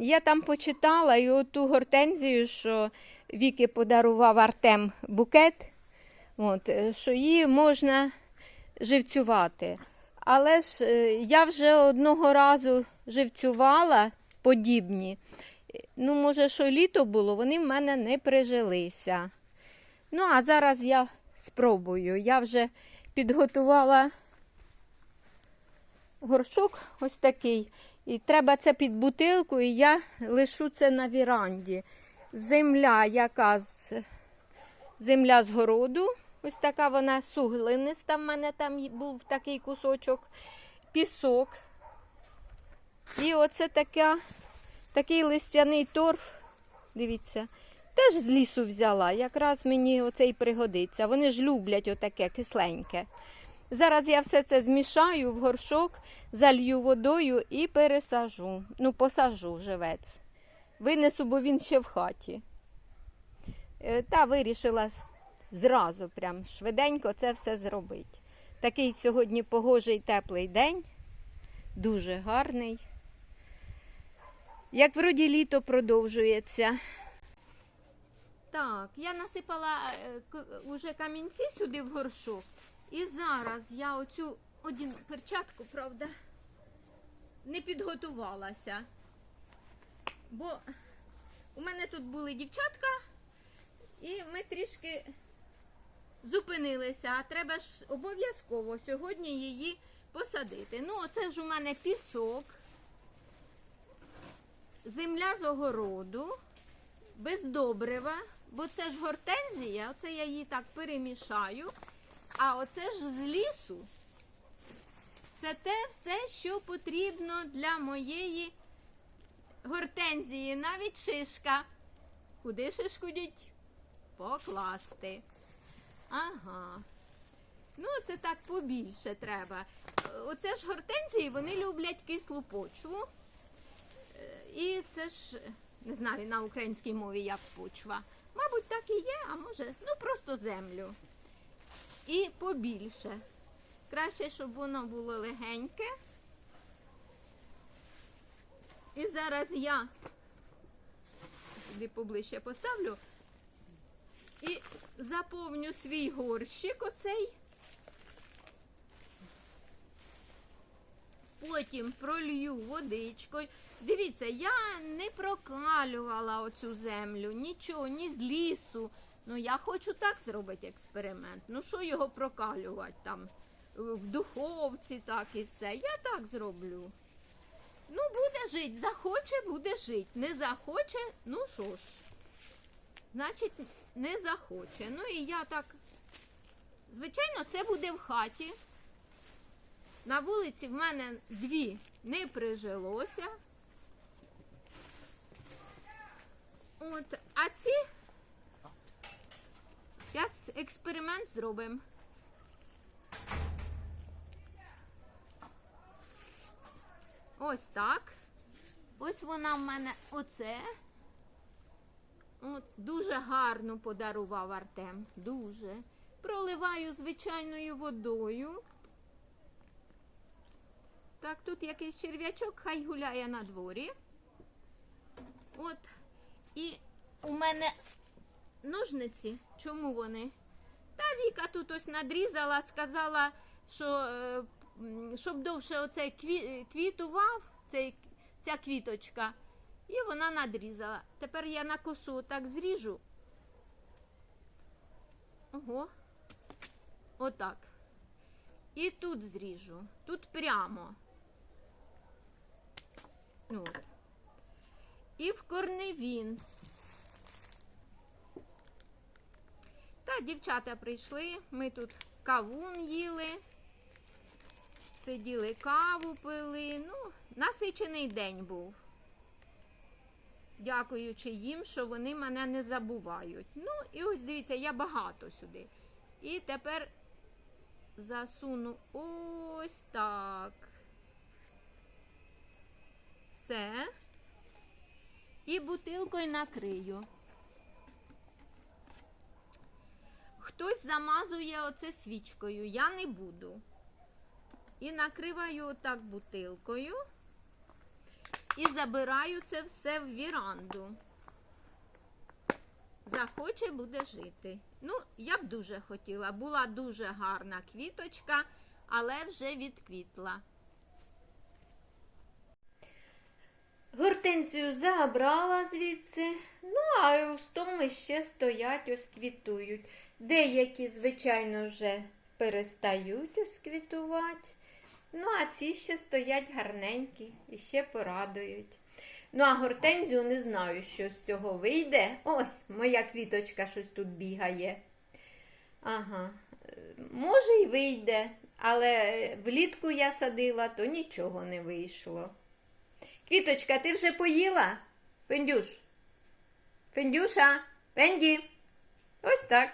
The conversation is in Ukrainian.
я там почитала і оту гортензію, що Віки подарував Артем букет, от, е, що її можна живцювати. Але ж е, я вже одного разу живцювала подібні. Ну, може, що літо було, вони в мене не прижилися. Ну, а зараз я спробую. Я вже підготувала горшок ось такий. І треба це під бутилку, і я лишу це на віранді. Земля, яка з земля з городу. Ось така вона суглиниста. В мене там був такий кусочок, пісок. І оце така, такий листяний торф. Дивіться, теж з лісу взяла. Якраз мені оце і пригодиться. Вони ж люблять отаке кисленьке. Зараз я все це змішаю в горшок, залью водою і пересажу. Ну, посажу живець. Винесу, бо він ще в хаті. Е, Та вирішила зразу, прям швиденько це все зробити. Такий сьогодні погожий теплий день, дуже гарний. Як вроді літо продовжується. Так, я насипала е, уже камінці сюди в горшок. І зараз я оцю один перчатку, правда, не підготувалася. Бо у мене тут були дівчатка, і ми трішки зупинилися. А треба ж обов'язково сьогодні її посадити. Ну, оце ж у мене пісок, земля з огороду, без добрива, бо це ж гортензія, оце я її так перемішаю. А оце ж з лісу. Це те все, що потрібно для моєї гортензії. Навіть шишка. Куди шишку діть? Покласти. Ага. Ну, це так побільше треба. Оце ж гортензії, вони люблять кислу почву. І це ж, не знаю, на українській мові як почва. Мабуть, так і є, а може, ну просто землю і побільше. Краще, щоб воно було легеньке. І зараз я сюди поближче поставлю і заповню свій горщик оцей. Потім пролью водичкою. Дивіться, я не прокалювала оцю землю, нічого, ні з лісу. Ну, я хочу так зробити експеримент. Ну, що його прокалювати там в духовці, так і все. Я так зроблю. Ну, буде жити. Захоче, буде жити. Не захоче, ну що ж. Значить, не захоче. Ну і я так. Звичайно, це буде в хаті. На вулиці в мене дві не прижилося. От, а ці Експеримент зробимо. Ось так. Ось вона в мене оце. От, дуже гарно подарував Артем. Дуже. Проливаю звичайною водою. Так, тут якийсь черв'ячок, хай гуляє на дворі. От. І у мене ножниці. Чому вони? Та Віка тут ось надрізала, сказала, що е, щоб довше оцей кві- квітував, цей, ця квіточка. І вона надрізала. Тепер я на косу так зріжу. Ого. Отак. І тут зріжу. Тут прямо. От. І в корневін. Дівчата прийшли, ми тут кавун їли, сиділи, каву пили. Ну, насичений день був. Дякуючи їм, що вони мене не забувають. Ну, і ось дивіться, я багато сюди. І тепер засуну ось так. Все. І бутилкою накрию. Хтось замазує оце свічкою, я не буду. І накриваю отак бутилкою. і забираю це все в віранду. Захоче буде жити. Ну, я б дуже хотіла. Була дуже гарна квіточка, але вже відквітла. Гортензію забрала звідси, ну а з тому ще стоять, ось квітують. Деякі, звичайно, вже перестають ось квітувати. Ну, а ці ще стоять гарненькі і ще порадують. Ну, а гортензію не знаю, що з цього вийде. Ой, моя квіточка щось тут бігає. Ага, е, може й вийде, але влітку я садила, то нічого не вийшло. Квіточка, ти вже поїла? Фендюш? Фендюша? Фенді? Ось так.